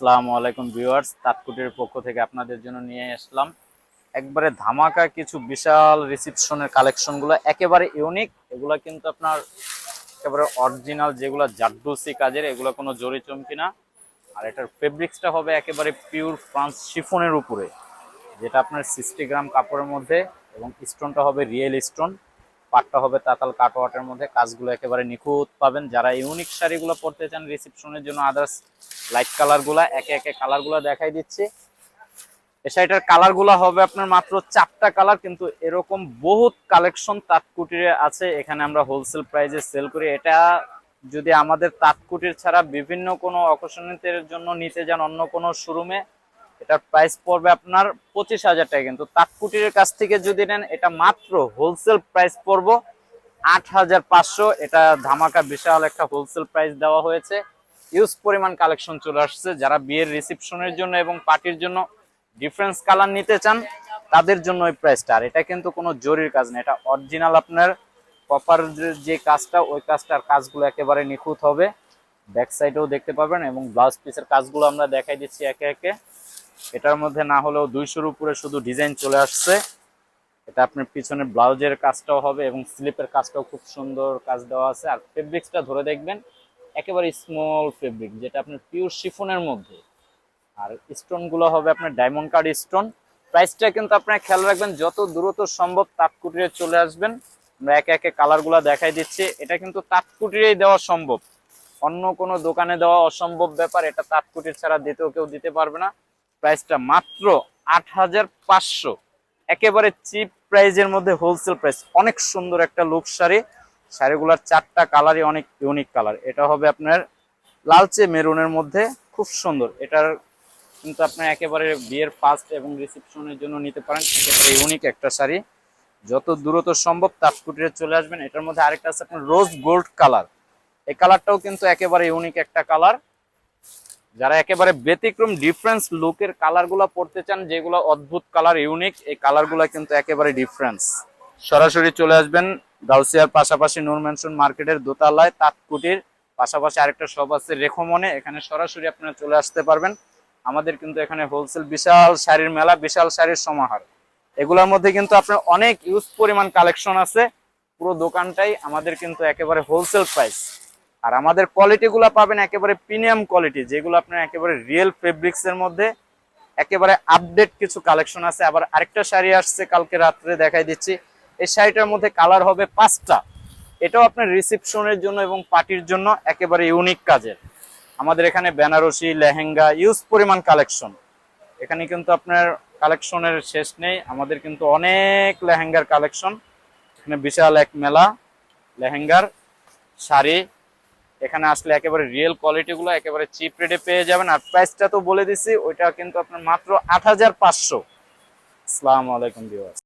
আসসালামু আলাইকুম ভিউয়ার্স তাৎকুটির পক্ষ থেকে আপনাদের জন্য নিয়ে আসলাম। একবারে ধামাকা কিছু বিশাল রিসিপশনের কালেকশনগুলো একেবারে ইউনিক এগুলো কিন্তু আপনার একেবারে অরিজিনাল যেগুলো জাড্ডুসি কাজের, এগুলো কোনো জরি চমকি না। আর এটার ফেব্রিক্সটা হবে একেবারে পিওর ফ্রান্স শিফনের উপরে, যেটা আপনার সিক্সটি গ্রাম কাপড়ের মধ্যে, এবং স্টোনটা হবে রিয়েল স্টোন পাটটা হবে তাতাল কাটওয়াটের মধ্যে। কাজগুলো একেবারে নিখুঁত পাবেন। যারা ইউনিক শাড়িগুলো পরতে চান রিসেপশনের জন্য আদার্স লাইট কালারগুলা একে একে কালারগুলো দেখাই দিচ্ছি। এই শাড়িটার কালারগুলো হবে আপনার মাত্র চারটা কালার কিন্তু এরকম বহুত কালেকশন তাঁতকুটিরে আছে। এখানে আমরা হোলসেল প্রাইসে সেল করি। এটা যদি আমাদের তাঁতকুটির ছাড়া বিভিন্ন কোনো অকেশনের জন্য নিতে যান অন্য কোনো শোরুমে এটার প্রাইস পড়বে আপনার পঁচিশ হাজার টাকা কিন্তু তাঁতকুটির কাছ থেকে যদি নেন, এটা মাত্র হোলসেল প্রাইস পড়ব আট হাজার পাঁচশো। এটা ধামাকা বিশাল একটা হোলসেল প্রাইস দেওয়া হয়েছে। ইউজ পরিমাণ কালেকশন চলে আসছে। যারা বিয়ের রিসিপশনের জন্য এবং পার্টির জন্য ডিফারেন্স কালার নিতে চান, তাদের জন্য ওই প্রাইসটা আর এটা কিন্তু কোনো জরির কাজ না, এটা অরিজিনাল আপনার কপার যে কাজটা, ওই কাজটার কাজগুলো একেবারে নিখুঁত হবে। ব্যাক সাইডেও দেখতে পাবেন এবং ব্লাউজ পিসের কাজগুলো আমরা দেখাই দিচ্ছি একে একে। এটার মধ্যে না হলেও দুইশোর উপরে শুধু ডিজাইন চলে আসছে। এটা আপনার পিছনে ব্লাউজের কাজটাও হবে এবং স্লিপের কাজটাও খুব সুন্দর কাজ দেওয়া আছে। আর ফেব্রিক্সটা ধরে দেখবেন, একেবারে স্মল ফেব্রিক যেটা আপনার পিওর শিফনের মধ্যে। আর স্টোনগুলো হবে আপনার ডায়মন্ড কার্ড স্টোন প্রাইসটা কিন্তু আপনার খেয়াল রাখবেন, যত দ্রুত সম্ভব তাঁতকুটিরে চলে আসবেন। আমরা একে একে কালারগুলো দেখাই দিচ্ছি। এটা কিন্তু তাঁতকুটিরেই দেওয়া সম্ভব। অন্য কোনো দোকানে দেওয়া অসম্ভব ব্যাপার, এটা তাঁতকুটির ছাড়া দিতেও কেউ দিতে পারবে না। প্রাইসটা মাত্র আট হাজার পাঁচশো। একেবারে চিপ প্রাইজের মধ্যে হোলসেল প্রাইস অনেক সুন্দর একটা লুক শাড়ি। শাড়িগুলোর চারটা কালারই অনেক ইউনিক কালার এটা হবে আপনার লালচে মেরুনের মধ্যে। খুব সুন্দর। এটার কিন্তু আপনার একেবারে বিয়ের ফার্স্ট এবং রিসেপশনের জন্য নিতে পারেন। একেবারে ইউনিক একটা শাড়ি। যত দ্রুত সম্ভব তাপকুটিরে চলে আসবেন। এটার মধ্যে আরেকটা আছে আপনার রোজ গোল্ড কালার এই কালারটাও কিন্তু একেবারে ইউনিক একটা কালার যারা একেবারে ব্যতিক্রম ডিফারেন্স লুকের কালারগুলো পড়তে চান, যেগুলো অদ্ভুত কালার ইউনিক এই কালারগুলো কিন্তু একেবারে ডিফারেন্স সরাসরি চলে আসবেন গাউসিয়ার পাশাপাশি নূর মার্কেটের দোতলায়, তাঁতকুটির পাশাপাশি আরেকটা শপ আছে রেখমনে, এখানে সরাসরি আপনারা চলে আসতে পারবেন। আমাদের কিন্তু এখানে হোলসেল বিশাল শাড়ির মেলা, বিশাল শাড়ির সমাহার। এগুলোর মধ্যে কিন্তু আপনার অনেক ইউজ পরিমাণ কালেকশন আছে। পুরো দোকানটাই আমাদের কিন্তু একেবারে হোলসেল প্রাইস আর আমাদের কোয়ালিটিগুলো পাবেন একেবারে প্রিমিয়াম কোয়ালিটি যেগুলো আপনার একেবারে রিয়েল ফেব্রিক্স এর মধ্যে একেবারে আপডেট কিছু কালেকশন আছে। আবার আরেকটা শাড়ি আসছে কালকে রাত্রে দেখাই দিচ্ছি। এই শাড়িটার মধ্যে কালার হবে পাঁচটা। এটাও আপনার রিসেপশনের জন্য এবং পার্টির জন্য একেবারে ইউনিক কাজের। আমাদের এখানে বেনারসি, লেহেঙ্গা ইউজ পরিমাণ কালেকশন এখানে কিন্তু আপনার কালেকশনের শেষ নেই। আমাদের কিন্তু অনেক লেহেঙ্গার কালেকশন এখানে বিশাল এক মেলা লেহেঙ্গার শাড়ি। এখানে আসলে একেবারে রিয়েল কোয়ালিটি গুলো একেবারে চিপ রেটে পেয়ে যাবেন। আর প্রাইসটা তো বলে দিছি, ওইটা কিন্তু আপনার মাত্র আট হাজার পাঁচশো। আসসালামু আলাইকুম ভিউয়ার্স